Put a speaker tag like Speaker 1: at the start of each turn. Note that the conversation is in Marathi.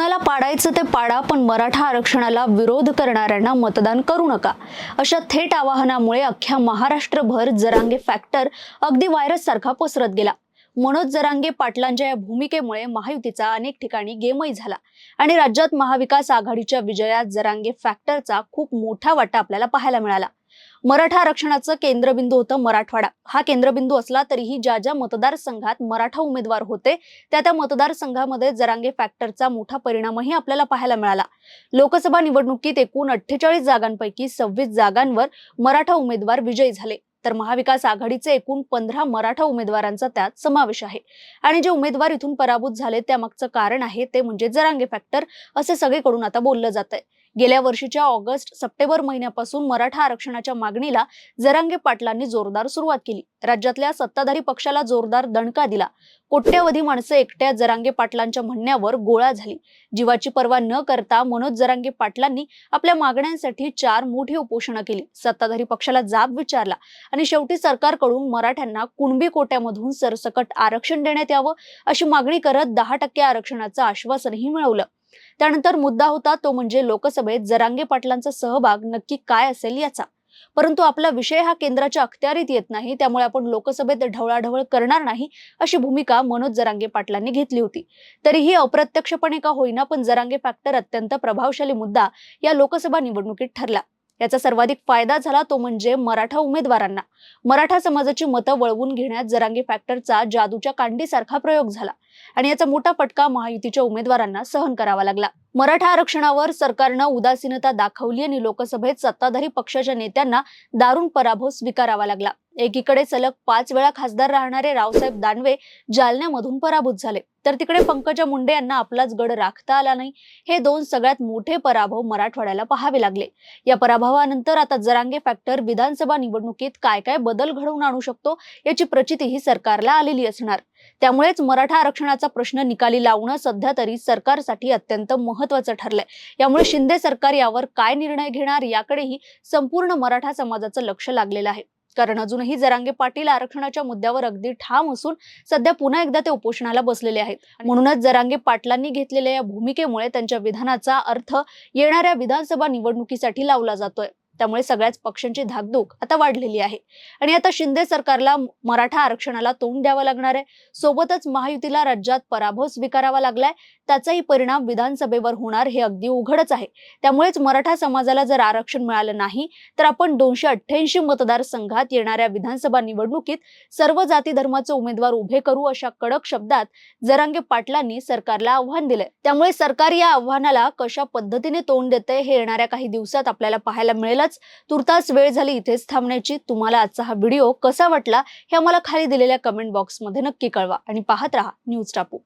Speaker 1: कुणाला पाडायचं ते पाडा पण मराठा आरक्षणाला विरोध करणाऱ्यांना मतदान करू नका. अशा थेट आवाहनामुळे अख्ख्या महाराष्ट्रभर जरांगे फॅक्टर अगदी व्हायरस सारखा पसरत गेला. मनोज जरांगे पाटलांच्या या भूमिकेमुळे महायुतीचा अनेक ठिकाणी गेमही झाला. आणि राज्यात महाविकास आघाडीच्या विजयात जरांगे फॅक्टरचा खूप मोठा वाटा आपल्याला पाहायला मिळाला. मराठा आरक्षणाचं केंद्रबिंदू होतं मराठवाडा. हा केंद्रबिंदू असला तरीही ज्या ज्या मतदारसंघात मराठा उमेदवार होते त्या त्या मतदारसंघामध्ये जरांगे फॅक्टरचा मोठा परिणामही आपल्याला पाहायला मिळाला. लोकसभा निवडणुकीत एकूण अठ्ठेचाळीस जागांपैकी सव्वीस जागांवर मराठा उमेदवार विजयी झाले. तर महाविकास आघाडीचे एकूण पंधरा मराठा उमेदवारांचा त्यात समावेश आहे. आणि जे उमेदवार इथून पराभूत झाले त्यामागचं कारण आहे ते म्हणजे जरांगे फॅक्टर असे सगळीकडून आता बोललं जात आहे गेल्या वर्षीच्या ऑगस्ट सप्टेंबर महिन्यापासून मराठा आरक्षणाच्या मागणीला जरांगे पाटलांनी जोरदार सुरुवात केली. राज्यातल्या सत्ताधारी पक्षाला जोरदार दणका दिला. कोट्यवधी माणसं एकट्या जरांगे पाटलांच्या म्हणण्यावर गोळा झाली. जीवाची पर्वा न करता मनोज जरांगे पाटलांनी आपल्या मागण्यांसाठी चार मोठी उपोषणं केली. सत्ताधारी पक्षाला जाब विचारला आणि शेवटी सरकारकडून मराठ्यांना कुणबी कोट्यामधून सरसकट आरक्षण देण्यात यावं अशी मागणी करत दहा टक्के आरक्षणाचं आश्वासनही मिळवलं. त्यानंतर मुद्दा होता तो म्हणजे लोकसभेत जरांगे पाटलांचा सहभाग नक्की काय असेल याचा. परंतु आपला विषय हा केंद्राच्या अखत्यारीत येत नाही त्यामुळे आपण लोकसभेत ढवळाढवळ करणार नाही अशी भूमिका मनोज जरांगे पाटलांनी घेतली होती. तरीही अप्रत्यक्षपणे का होईना पण जरांगे फॅक्टर अत्यंत प्रभावशाली मुद्दा या लोकसभा निवडणुकीत ठरला. याचा सर्वाधिक फायदा झाला तो म्हणजे मराठा उमेदवारांना. मराठा समाजाची मतं वळवून घेण्यात जरांगी फॅक्टरचा जादूच्या कांडीसारखा प्रयोग झाला आणि याचा मोठा फटका महायुतीच्या उमेदवारांना सहन करावा लागला. मराठा आरक्षणावर सरकारनं उदासीनता दाखवली आणि लोकसभेत सत्ताधारी पक्षाच्या नेत्यांना दारुण पराभव स्वीकारावा लागला. एकीकडे सलग पाच वेळा खासदार राहणारे रावसाहेब दानवे जालन्यामधून पराभूत झाले. तर तिकडे पंकजा मुंडे यांना आपलाच गड राखता आला नाही. हे दोन सगळ्यात मोठे पराभव मराठवाड्याला पाहावे लागले. या पराभवानंतर आता जरांगे फॅक्टर विधानसभा निवडणुकीत काय काय बदल घडवून आणू शकतो याची प्रचितीही सरकारला आलेली असणार. त्यामुळेच मराठा आरक्षणाचा प्रश्न निकाली लावणं सध्या तरी सरकारसाठी अत्यंत महत्वाचं ठरलंय. यामुळे शिंदे सरकार यावर काय निर्णय घेणार याकडेही संपूर्ण मराठा समाजाचं लक्ष लागलेलं आहे. कारण अजूनही जरांगे पाटील आरक्षणाच्या मुद्द्यावर अगदी ठाम असून सध्या पुन्हा एकदा ते उपोषणाला बसलेले आहेत. म्हणूनच जरांगे पाटलांनी घेतलेल्या या भूमिकेमुळे त्यांच्या विधानाचा अर्थ येणाऱ्या विधानसभा निवडणुकीसाठी लावला जातोय. त्यामुळे सगळ्याच पक्षांची धाकधूक आता वाढलेली आहे. आणि आता शिंदे सरकारला मराठा आरक्षणाला तोंड द्यावं लागणार आहे. सोबतच महायुतीला राज्यात पराभव स्वीकारावा लागलाय. त्याचाही परिणाम विधानसभेवर होणार हे अगदी उघडच आहे. त्यामुळेच मराठा समाजाला जर आरक्षण मिळालं नाही तर आपण दोनशे अठ्ठ्याऐंशी मतदारसंघात येणाऱ्या विधानसभा निवडणुकीत सर्व जाती धर्माचे उमेदवार उभे करू अशा कडक शब्दात जरांगे पाटलांनी सरकारला आव्हान दिलंय. त्यामुळे सरकार या आव्हानाला कशा पद्धतीने तोंड देते हे येणाऱ्या काही दिवसात आपल्याला पाहायला मिळेलच. तुर्तास वेळ झाली इथेच थांबण्याची. तुम्हाला आजचा हा व्हिडिओ कसा वाटला हे आम्हाला खाली दिलेल्या कमेंट बॉक्समध्ये नक्की कळवा. आणि पाहत राहा न्यूज टापू.